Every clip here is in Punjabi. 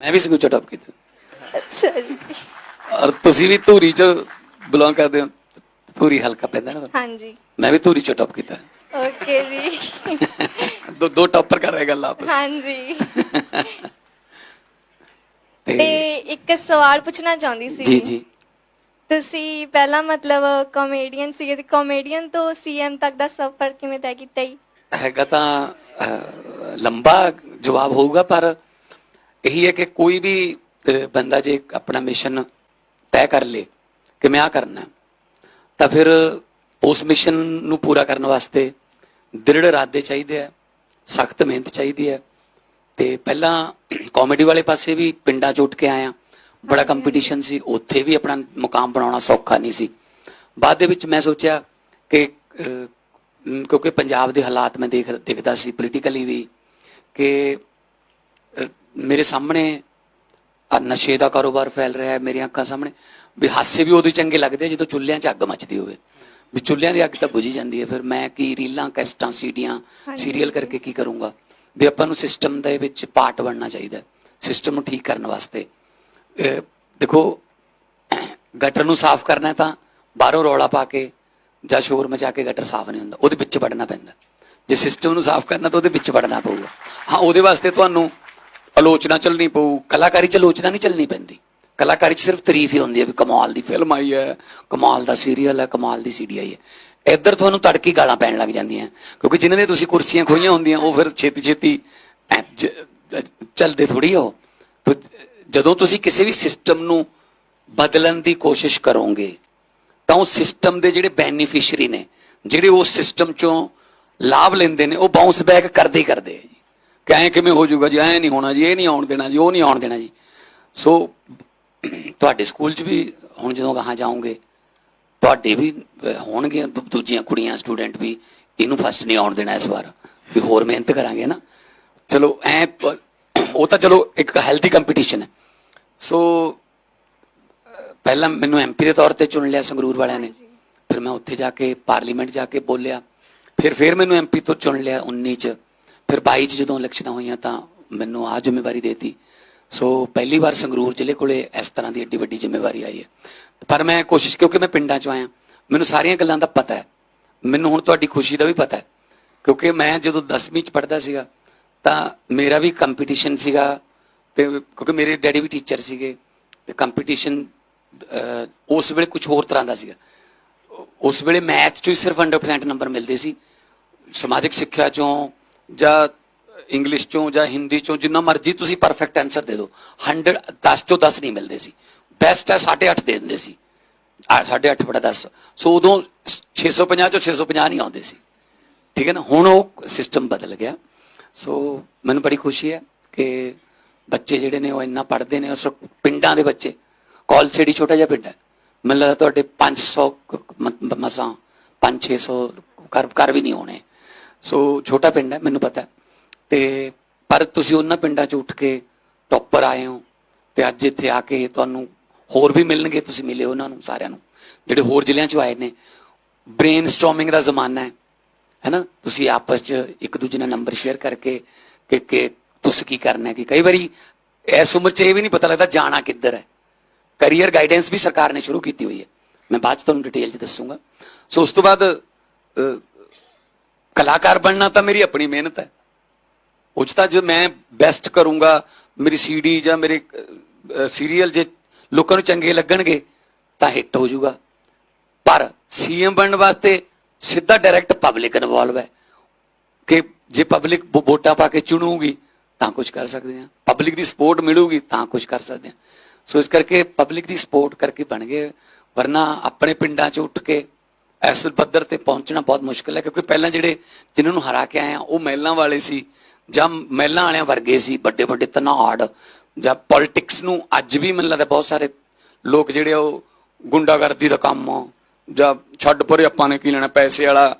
ਮੈਂ ਵੀ ਸਕੂਲ ਚ ਟੌਪ ਕੀਤਾ। ਅੱਛਾ ਜੀ। ਔਰ ਤੁਸੀਂ ਵੀ ਧੂਰੀ ਚ ਬਿਲੋਂਗ ਕਰਦੇ ਹੋ ਧੂਰੀ ਹਲਕਾ ਪੈਂਦਾ ਨਾ। ਹਾਂਜੀ। ਮੈਂ ਵੀ ਧੂਰੀ ਚ ਟੌਪ ਕੀਤਾ। ਓਕੇ ਜੀ। ਦੋ ਦੋ ਟੌਪਰ ਕਰ ਰਹੇ ਗੱਲ ਆਪਸ। ਹਾਂਜੀ। ਤੇ ਇੱਕ ਸਵਾਲ ਪੁੱਛਣਾ ਚਾਹੁੰਦੀ ਸੀ। ਜੀ ਜੀ। ਤੁਸੀਂ ਪਹਿਲਾਂ ਮਤਲਬ ਕਾਮੇਡੀਅਨ ਸੀਗੇ ਤੇ ਕਾਮੇਡੀਅਨ ਤੋਂ ਸੀਐਮ ਤੱਕ ਦਾ ਸਫ਼ਰ ਕਿਵੇਂ ਤੈਅ ਕੀਤਾ ਜੀ? ਹੈਗਾ ਤਾਂ ਲੰਬਾ ਜਵਾਬ ਹੋਊਗਾ ਪਰ ਇਹੀ ਹੈ ਕਿ ਕੋਈ ਵੀ ਬੰਦਾ ਜੇ ਆਪਣਾ ਮਿਸ਼ਨ ਤੈਅ ਕਰ ਲੇ ਕਿ ਮੈਂ ਆ ਕਰਨਾ ਤਾਂ ਫਿਰ ਉਸ ਮਿਸ਼ਨ ਨੂੰ ਪੂਰਾ ਕਰਨ ਵਾਸਤੇ ਦ੍ਰਿੜ ਇਰਾਦੇ ਚਾਹੀਦੇ ਆ ਸਖਤ ਮਿਹਨਤ ਚਾਹੀਦੀ ਹੈ ਤੇ ਪਹਿਲਾਂ ਕਾਮੇਡੀ ਵਾਲੇ ਪਾਸੇ ਵੀ ਪਿੰਡਾਂ ਚ ਉੱਠ ਕੇ ਆਇਆ ਬੜਾ ਕੰਪੀਟੀਸ਼ਨ ਸੀ ਉੱਥੇ ਵੀ ਆਪਣਾ ਮੁਕਾਮ ਬਣਾਉਣਾ ਸੌਖਾ ਨਹੀਂ ਸੀ। ਬਾਅਦ ਦੇ ਵਿੱਚ ਮੈਂ ਸੋਚਿਆ ਕਿ ਕਿਉਂਕਿ ਪੰਜਾਬ ਦੇ ਹਾਲਾਤ ਮੈਂ ਦੇਖ ਦੇਖਦਾ ਸੀ ਪੋਲੀਟੀਕਲੀ ਵੀ ਕਿ ਮੇਰੇ ਸਾਹਮਣੇ ਆ ਨਸ਼ੇ ਦਾ ਕਾਰੋਬਾਰ ਫੈਲ ਰਿਹਾ ਹੈ ਮੇਰੀਆਂ ਅੱਖਾਂ ਸਾਹਮਣੇ। ਵੀ ਹਾਸੇ ਵੀ ਉਦੋਂ ਚੰਗੇ ਲੱਗਦੇ ਜਦੋਂ ਚੁੱਲ੍ਹਿਆਂ 'ਚ ਅੱਗ ਮੱਚਦੀ ਹੋਵੇ। ਵੀ ਚੁੱਲ੍ਹਿਆਂ ਦੀ ਅੱਗ ਤਾਂ ਬੁਝੀ ਜਾਂਦੀ ਹੈ ਫਿਰ ਮੈਂ ਕੀ ਰੀਲਾਂ ਕੈਸਟਾਂ ਸੀਡੀਆਂ। ਸੀਰੀਅਲ ਕਰਕੇ ਕੀ ਕਰੂੰਗਾ? ਵੀ ਆਪਾਂ ਨੂੰ ਸਿਸਟਮ ਦੇ ਵਿੱਚ ਪਾਰਟ ਬਣਨਾ ਚਾਹੀਦਾ ਸਿਸਟਮ ਨੂੰ ਠੀਕ ਕਰਨ ਵਾਸਤੇ। ਦੇਖੋ ਗਟਰ ਨੂੰ ਸਾਫ਼ ਕਰਨਾ ਤਾਂ ਬਾਹਰੋਂ ਰੌਲਾ ਪਾ ਕੇ ਜਾਂ ਸ਼ੋਰ ਮਚਾ ਕੇ ਗਟਰ ਸਾਫ਼ ਨਹੀਂ ਹੁੰਦਾ ਉਹਦੇ ਵਿੱਚ ਵੜਨਾ ਪੈਂਦਾ। ਜੇ ਸਿਸਟਮ ਨੂੰ ਸਾਫ਼ ਕਰਨਾ ਤਾਂ ਉਹਦੇ ਵਿੱਚ ਵੜਨਾ ਪਊਗਾ। ਹਾਂ ਉਹਦੇ ਵਾਸਤੇ ਤੁਹਾਨੂੰ ਆਲੋਚਨਾ ਚੱਲਣੀ ਪਊ, ਕਲਾਕਾਰੀ ਚ ਆਲੋਚਨਾ ਨਹੀਂ ਚੱਲਣੀ ਪੈਂਦੀ। ਕਲਾਕਾਰੀ ਚ ਸਿਰਫ ਤਾਰੀਫ ਹੀ ਹੁੰਦੀ ਹੈ ਵੀ ਕਮਾਲ ਦੀ ਫਿਲਮ ਆਈ ਹੈ, ਕਮਾਲ ਦਾ ਸੀਰੀਅਲ ਹੈ, ਕਮਾਲ ਦੀ ਸੀਡੀ ਆਈ ਹੈ। ਇੱਧਰ ਤੁਹਾਨੂੰ ਤੜਕੀ ਗਾਲਾਂ ਪੈਣ ਲੱਗ ਜਾਂਦੀਆਂ, ਕਿਉਂਕਿ ਜਿਨ੍ਹਾਂ ਨੇ ਤੁਸੀਂ ਕੁਰਸੀਆਂ ਖੋਈਆਂ ਹੁੰਦੀਆਂ, ਉਹ ਫਿਰ ਛੇਤੀ ਛੇਤੀ ਐਂ ਜ- ਚੱਲਦੇ ਥੋੜੀ ਹੋ ਜਦੋਂ ਤੁਸੀਂ ਕਿਸੇ ਵੀ ਸਿਸਟਮ ਨੂੰ ਬਦਲਣ ਦੀ ਕੋਸ਼ਿਸ਼ ਕਰੋਗੇ, ਤਾਂ ਉਹ ਸਿਸਟਮ ਦੇ ਜਿਹੜੇ ਬੈਨੀਫੀਸ਼ੀਅਰੀ ਨੇ, ਜਿਹੜੇ ਉਸ ਸਿਸਟਮ ਚੋਂ ਲਾਭ ਲੈਂਦੇ ਨੇ, ਉਹ ਬਾਉਂਸ ਬੈਕ ਕਰਦੇ ਹੀ ਕਰਦੇ ਕਿ ਐਂ ਕਿਵੇਂ ਹੋ ਜਾਊਗਾ ਜੀ ਐਂ ਨਹੀਂ ਹੋਣਾ ਜੀ ਇਹ ਨਹੀਂ ਆਉਣ ਦੇਣਾ ਜੀ ਉਹ ਨਹੀਂ ਆਉਣ ਦੇਣਾ ਜੀ। ਸੋ ਤੁਹਾਡੇ ਸਕੂਲ 'ਚ ਵੀ ਹੁਣ ਜਦੋਂ ਗਾਹਾਂ ਜਾਓਗੇ ਤੁਹਾਡੇ ਵੀ ਹੋਣਗੇ ਦੂਜੀਆਂ ਕੁੜੀਆਂ ਸਟੂਡੈਂਟ ਵੀ ਇਹਨੂੰ ਫਸਟ ਨਹੀਂ ਆਉਣ ਦੇਣਾ ਇਸ ਵਾਰ। ਵੀ ਹੋਰ ਮਿਹਨਤ ਕਰਾਂਗੇ ਨਾ ਚਲੋ ਐ ਉਹ ਤਾਂ ਚਲੋ ਇੱਕ ਹੈਲਦੀ ਕੰਪੀਟੀਸ਼ਨ ਹੈ। ਸੋ ਪਹਿਲਾਂ ਮੈਨੂੰ ਐਮਪੀ ਦੇ ਤੌਰ ਤੇ ਚੁਣ ਲਿਆ ਸੰਗਰੂਰ ਵਾਲਿਆਂ ਨੇ। ਫਿਰ ਮੈਂ ਉੱਥੇ ਜਾ ਕੇ ਪਾਰਲੀਮੈਂਟ ਜਾ ਕੇ ਬੋਲਿਆ। ਫਿਰ ਫਿਰ ਮੈਨੂੰ ਐਮਪੀ ਤੋਂ ਚੁਣ ਲਿਆ 19 ਚ। ਫਿਰ 22 ਚ ਜਦੋਂ ਇਲੈਕਸ਼ਨਾਂ ਹੋਈਆਂ ਤਾਂ ਮੈਨੂੰ ਆ ਜ਼ਿੰਮੇਵਾਰੀ ਦੇਤੀ। ਸੋ ਪਹਿਲੀ ਵਾਰ ਸੰਗਰੂਰ ਜ਼ਿਲ੍ਹੇ ਕੋਲੇ ਇਸ ਤਰ੍ਹਾਂ ਦੀ ਏਡੀ ਵੱਡੀ ਜ਼ਿੰਮੇਵਾਰੀ ਆਈ ਹੈ। ਪਰ ਮੈਂ ਕੋਸ਼ਿਸ਼, ਕਿਉਂਕਿ ਮੈਂ ਪਿੰਡਾਂ ਚੋਂ ਆਇਆ, ਮੈਨੂੰ ਸਾਰੀਆਂ ਗੱਲਾਂ ਦਾ ਪਤਾ ਹੈ। ਮੈਨੂੰ ਹੁਣ ਤੁਹਾਡੀ ਖੁਸ਼ੀ ਦਾ ਵੀ ਪਤਾ ਹੈ। ਕਿਉਂਕਿ ਮੈਂ ਜਦੋਂ 10ਵੀਂ ਚ ਪੜ੍ਹਦਾ ਸੀਗਾ, ਤਾਂ ਮੇਰਾ ਵੀ ਕੰਪੀਟੀਸ਼ਨ ਸੀਗਾ ਤੇ ਕਿਉਂਕਿ ਮੇਰੇ ਡੈਡੀ ਵੀ ਟੀਚਰ ਸੀਗੇ, ਤੇ ਕੰਪੀਟੀਸ਼ਨ ਉਸ ਵੇਲੇ ਕੁਝ ਹੋਰ ਤਰ੍ਹਾਂ ਦਾ ਸੀਗਾ। ਉਸ ਵੇਲੇ ਮੈਥ ਚੋਂ ਹੀ ਸਿਰਫ 100% ਨੰਬਰ ਮਿਲਦੇ ਸੀ। ਸਮਾਜਿਕ ਸਿੱਖਿਆ ਚੋਂ ਜਾਂ ਇੰਗਲਿਸ਼ ਚੋਂ ਜਾਂ ਹਿੰਦੀ ਚੋਂ ਜਿੰਨਾ ਮਰਜ਼ੀ ਤੁਸੀਂ ਪਰਫੈਕਟ ਆਨਸਰ ਦੇ ਦਿਓ। 100 10 ਚੋਂ 10 ਨਹੀਂ ਮਿਲਦੇ ਸੀ। ਬੈਸਟ ਹੈ 8.5 ਦੇ ਦਿੰਦੇ ਸੀ। 8.5 ਬੜਾ 10 ਸੋ ਉਦੋਂ 650 ਚੋਂ 650 ਨਹੀਂ ਆਉਂਦੇ ਸੀ। ਠੀਕ ਹੈ ਨਾ? ਹੁਣ ਉਹ ਸਿਸਟਮ ਬਦਲ ਗਿਆ। ਸੋ ਮੈਨੂੰ ਬੜੀ ਖੁਸ਼ੀ ਹੈ ਕਿ ਬੱਚੇ ਜਿਹੜੇ ਨੇ ਉਹ ਇੰਨਾ ਪੜ੍ਹਦੇ ਨੇ। ਉਸ ਪਿੰਡਾਂ ਦੇ ਬੱਚੇ ਕੌਲਸੇੜੀ ਛੋਟਾ ਜਿਹਾ ਪਿੰਡ ਹੈ, ਮੈਨੂੰ ਲੱਗਦਾ ਤੁਹਾਡੇ 500 ਕੁ ਮ- ਮਸਾਂ 5-600 ਘਰ ਘਰ ਵੀ ਨਹੀਂ ਹੋਣੇ। ਸੋ ਛੋਟਾ ਪਿੰਡ ਹੈ, ਮੈਨੂੰ ਪਤਾ ਹੈ। ਤੇ ਪਰ ਤੁਸੀਂ ਉਹਨਾਂ ਪਿੰਡਾਂ 'ਚ ਉੱਠ ਕੇ ਟੌਪਰ ਆਏ ਹੋ ਤੇ ਅੱਜ ਇੱਥੇ ਆ ਕੇ ਤੁਹਾਨੂੰ ਹੋਰ ਵੀ ਮਿਲਣਗੇ, ਤੁਸੀਂ ਮਿਲੇ ਉਹਨਾਂ ਨੂੰ ਸਾਰਿਆਂ ਨੂੰ। ਜਿਹੜੇ ਹੋਰ ਜ਼ਿਲ੍ਹਿਆਂ 'ਚ ਆਏ ਨੇ ਬ੍ਰੇਨਸਟਾਰਮਿੰਗ ਦਾ ਜ਼ਮਾਨਾ ਹੈ ਹੈਨਾ ਤੁਸੀਂ ਆਪਸ 'ਚ ਇੱਕ ਦੂਜੇ ਨਾਲ ਨੰਬਰ ਸ਼ੇਅਰ ਕਰਕੇ ਕਿ ਕਿ ਤੁਸੀਂ ਕੀ ਕਰਨਾ ਹੈ, ਕਿ ਕਈ ਵਾਰੀ ਇਸ ਉਮਰ 'ਚ ਇਹ ਵੀ ਨਹੀਂ ਪਤਾ ਲੱਗਦਾ ਜਾਣਾ ਕਿੱਧਰ ਹੈ। ਕੈਰੀਅਰ ਗਾਈਡੈਂਸ ਵੀ ਸਰਕਾਰ ਨੇ ਸ਼ੁਰੂ ਕੀਤੀ ਹੋਈ ਹੈ। ਮੈਂ ਬਾਅਦ 'ਚ ਤੁਹਾਨੂੰ ਡਿਟੇਲ 'ਚ ਦੱਸੂਗਾ। ਸੋ ਉਸ ਤੋਂ ਬਾਅਦ ਕਲਾਕਾਰ ਬਣਨਾ ਤਾਂ ਮੇਰੀ ਆਪਣੀ ਮਿਹਨਤ ਹੈ। ਉਹ 'ਚ ਤਾਂ ਜੇ ਮੈਂ ਬੈਸਟ ਕਰੂੰਗਾ, ਮੇਰੀ ਸੀਡੀ ਜਾਂ ਮੇਰੇ ਸੀਰੀਅਲ ਜੇ ਲੋਕਾਂ ਨੂੰ ਚੰਗੇ ਲੱਗਣਗੇ, ਤਾਂ ਹਿੱਟ ਹੋ ਜਾਊਗਾ। ਪਰ ਸੀਐਮ ਬਣਨ ਵਾਸਤੇ ਸਿੱਧਾ ਡਾਇਰੈਕਟ ਪਬਲਿਕ ਇਨਵੋਲਵ ਹੈ। ਕਿ ਜੇ ਪਬਲਿਕ ਵੋਟਾਂ ਪਾ ਕੇ ਚੁਣੂਗੀ, ਤਾਂ ਕੁਝ ਕਰ ਸਕਦੇ ਹਾਂ। ਪਬਲਿਕ ਦੀ ਸਪੋਰਟ ਮਿਲੂਗੀ, ਤਾਂ ਕੁਝ ਕਰ ਸਕਦੇ ਹਾਂ। ਸੋ ਇਸ ਕਰਕੇ ਪਬਲਿਕ ਦੀ ਸਪੋਰਟ ਕਰਕੇ ਬਣ ਗਏ। ਵਰਨਾ ਆਪਣੇ ਪਿੰਡਾਂ 'ਚ ਉੱਠ ਕੇ ਇਸ ਪੱਧਰ ਤੇ ਪਹੁੰਚਣਾ ਬਹੁਤ ਮੁਸ਼ਕਲ ਹੈ, ਕਿਉਂਕਿ ਪਹਿਲਾਂ ਜਿਹੜੇ ਜਿਨ੍ਹਾਂ ਨੂੰ ਹਰਾ ਕੇ ਆਏ ਆ, ਉਹ ਮਹਿਲਾਂ ਵਾਲੇ ਸੀ ਜਾਂ ਮਹਿਲਾਂ ਵਾਲਿਆਂ ਵਰਗੇ ਸੀ, ਵੱਡੇ ਵੱਡੇ ਧਨਾੜ ਜਾਂ ਪੋਲਿਟਿਕਸ ਨੂੰ ਅੱਜ ਵੀ ਮੈਨੂੰ ਲੱਗਦਾ ਬਹੁਤ ਸਾਰੇ ਲੋਕ ਜਿਹੜੇ ਉਹ ਗੁੰਡਾਗਰਦੀ ਦਾ ਕੰਮ ਜਾਂ ਛੱਡ ਪਰੇ ਆਪਾਂ ਨੇ ਕੀ ਲੈਣਾ, ਪੈਸੇ ਵਾਲਾ,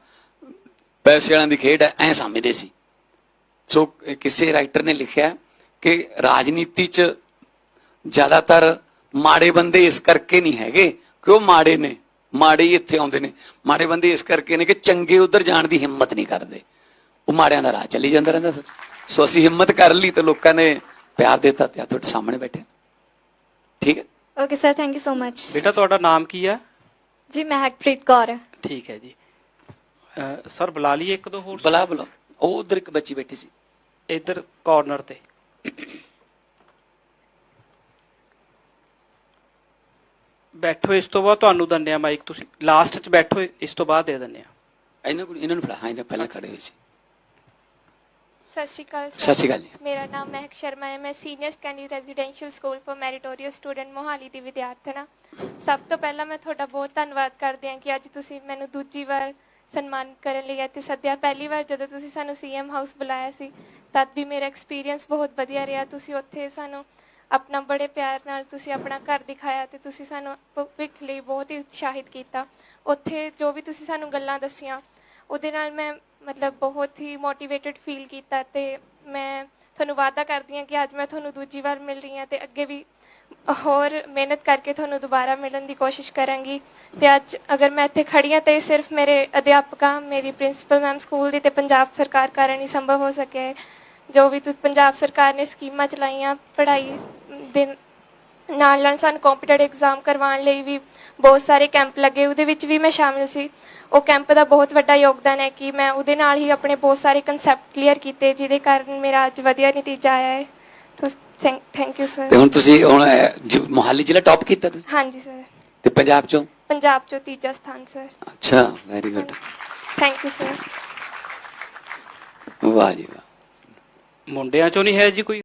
ਪੈਸੇ ਵਾਲਿਆਂ ਦੀ ਖੇਡ ਹੈ ਐ ਸਮਝਦੇ ਸੀ। ਸੋ ਕਿਸੇ ਰਾਈਟਰ ਨੇ ਲਿਖਿਆ ਕਿ ਰਾਜਨੀਤੀ 'ਚ ਜ਼ਿਆਦਾਤਰ ਮਾੜੇ ਬੰਦੇ ਇਸ ਕਰਕੇ ਨਹੀਂ ਹੈਗੇ ਕਿ ਉਹ ਮਾੜੇ ਨੇ। ਮਾੜੇ ਹੀ ਇੱਥੇ ਆਉਂਦੇ ਨੇ। ਮਾੜੇ ਬੰਦੇ ਇਸ ਕਰਕੇ ਨੇ ਕਿ ਚੰਗੇ ਉਧਰ ਜਾਣ ਦੀ ਹਿੰਮਤ ਨਹੀਂ ਕਰਦੇ। ਉਹ ਮਾੜਿਆਂ ਦਾ ਰਾਹ ਚੱਲੀ ਜਾਂਦਾ ਰਹਿੰਦਾ ਫਿਰ। ਸੋ ਅਸੀਂ ਹਿੰਮਤ ਕਰ ਲਈ ਤੇ ਲੋਕਾਂ ਨੇ ਪਿਆਰ ਦਿੱਤਾ ਤੇ ਆ ਤੁਹਾਡੇ ਸਾਹਮਣੇ ਬੈਠੇ। ਠੀਕ ਹੈ? Okay sir thank you so much ਬੇਟਾ ਤੁਹਾਡਾ ਨਾਮ ਕੀ ਹੈ? ਜੀ ਮਹਿਕਪ੍ਰੀਤ ਕੌਰ। ਠੀਕ ਹੈ ਜੀ। ਸਰ ਬੁਲਾ ਲਈਏ ਇੱਕ ਦੋ ਹੋਰ ਬੁਲਾ ਬੁਲਾ। ਉਹ ਉਧਰ ਇੱਕ ਬੱਚੀ ਬੈਠੀ ਸੀ। ਇੱਧਰ ਕਾਰਨਰ ਤੇ। ਬੈਠੋ ਇਸ ਤੋਂ ਬਾਅਦ ਤੁਹਾਨੂੰ ਦੰਨਿਆ ਮਾਈਕ ਤੁਸੀਂ ਲਾਸਟ 'ਚ ਬੈਠੋ ਇਸ ਤੋਂ ਬਾਅਦ ਦੇ ਦਿੰਦੇ ਆ। ਇਹਨਾਂ ਨੂੰ ਇਹਨਾਂ ਨੂੰ ਫੜਾ ਹਾਂ ਇਹਨਾਂ ਪਹਿਲਾਂ ਖੜੇ ਹੋਏ ਸੀ। ਸਤਿ ਸ਼੍ਰੀ ਅਕਾਲ ਸਤਿ ਸ਼੍ਰੀ ਅਕਾਲ ਜੀ। ਮੇਰਾ ਨਾਮ ਮਹਿਕ ਸ਼ਰਮਾ ਹੈ ਮੈਂ senior secondary residential school for meritorious student Mohali ਦੀ ਵਿਦਿਆਰਥਣ ਹਾਂ। ਸਭ ਤੋਂ ਪਹਿਲਾਂ ਮੈਂ ਤੁਹਾਡਾ ਬਹੁਤ ਧੰਨਵਾਦ ਕਰਦੀ ਹਾਂ ਕਿ ਅੱਜ ਤੁਸੀਂ ਮੈਨੂੰ ਦੂਜੀ ਵਾਰ ਸਨਮਾਨ ਕਰਨ ਲਈ ਇੱਥੇ ਸੱਦਿਆ। ਪਹਿਲੀ ਵਾਰ ਜਦੋਂ ਤੁਸੀਂ ਸਾਨੂੰ ਸੀਐਮ ਹਾਊਸ ਬੁਲਾਇਆ ਸੀ ਤਦ ਵੀ ਮੇਰਾ ਐਕਸਪੀਰੀਅੰਸ ਬਹੁਤ ਵਧੀਆ ਰਿਹਾ। ਤੁਸੀਂ ਉੱਥੇ ਸਾਨੂੰ ਆਪਣਾ ਬੜੇ ਪਿਆਰ ਨਾਲ ਤੁਸੀਂ ਆਪਣਾ ਘਰ ਦਿਖਾਇਆ ਤੇ ਤੁਸੀਂ ਸਾਨੂੰ ਭਵਿੱਖ ਲਈ ਬਹੁਤ ਹੀ ਉਤਸ਼ਾਹਿਤ ਕੀਤਾ। ਉੱਥੇ ਜੋ ਵੀ ਤੁਸੀਂ ਸਾਨੂੰ ਗੱਲਾਂ ਦੱਸੀਆਂ, ਉਹਦੇ ਨਾਲ ਮੈਂ ਮਤਲਬ ਬਹੁਤ ਹੀ ਮੋਟੀਵੇਟਿਡ ਫੀਲ ਕੀਤਾ ਤੇ ਮੈਂ ਤੁਹਾਨੂੰ ਵਾਅਦਾ ਕਰਦੀ ਹਾਂ ਕਿ ਅੱਜ ਮੈਂ ਤੁਹਾਨੂੰ ਦੂਜੀ ਵਾਰ ਮਿਲ ਰਹੀ ਹਾਂ ਤੇ ਅੱਗੇ ਵੀ ਹੋਰ ਮਿਹਨਤ ਕਰਕੇ ਤੁਹਾਨੂੰ ਦੁਬਾਰਾ ਮਿਲਣ ਦੀ ਕੋਸ਼ਿਸ਼ ਕਰਾਂਗੀ। ਤੇ ਅੱਜ ਅਗਰ ਮੈਂ ਇੱਥੇ ਖੜੀ ਹਾਂ ਤਾਂ ਇਹ ਸਿਰਫ ਮੇਰੇ ਅਧਿਆਪਕਾਂ, ਮੇਰੀ ਪ੍ਰਿੰਸੀਪਲ ਮੈਮ ਸਕੂਲ ਦੀ ਤੇ ਪੰਜਾਬ ਸਰਕਾਰ ਕਾਰਨ ਹੀ ਸੰਭਵ ਹੋ ਸਕਿਆ ਹੈ। ਜੋ ਵੀ ਤੁ ਪੰਜਾਬ ਸਰਕਾਰ ਨੇ ਸਕੀਮਾਂ ਚਲਾਈਆਂ, ਪੜ੍ਹਾਈ ਦੇ ਨਾਲ ਨਾਲ ਸਾਨੂੰ ਕੰਪੀਟੀਟਿਵ ਐਗਜ਼ਾਮ ਕਰਵਾਉਣ ਲਈ ਵੀ ਬਹੁਤ ਸਾਰੇ ਕੈਂਪ ਲੱਗੇ। ਉਹਦੇ ਵਿੱਚ ਵੀ ਮੈਂ ਸ਼ਾਮਿਲ ਸੀ। ਉਹ ਕੈਂਪ ਦਾ ਬਹੁਤ ਵੱਡਾ ਯੋਗਦਾਨ ਹੈ ਕਿ ਮੈਂ ਉਹਦੇ ਨਾਲ ਹੀ ਆਪਣੇ ਬਹੁਤ ਸਾਰੇ ਕਨਸੈਪਟ ਕਲੀਅਰ ਕੀਤੇ ਜਿਹਦੇ ਕਾਰਨ ਮੇਰਾ ਅੱਜ ਵਧੀਆ ਨਤੀਜਾ ਆਇਆ ਹੈ। ਥੈਂਕ ਯੂ ਤੇ ਸਰ ਹੁਣ ਤੁਸੀਂ ਹੁਣ ਮੋਹਾਲੀ ਜ਼ਿਲ੍ਹਾ ਟੌਪ ਕੀਤਾ ਤੁਸੀਂ? ਹਾਂਜੀ ਸਰ ਤੇ ਪੰਜਾਬ ਚੋਂ? ਪੰਜਾਬ ਚੋਂ ਤੀਜਾ ਸਥਾਨ ਸਰ ਅੱਛਾ very good thank you sir ਵਾਹ ਜੀ ਵਾਹ। ਮੁੰਡਿਆਂ 'ਚੋਂ ਨਹੀਂ ਹੈ ਜੀ ਕੋਈ?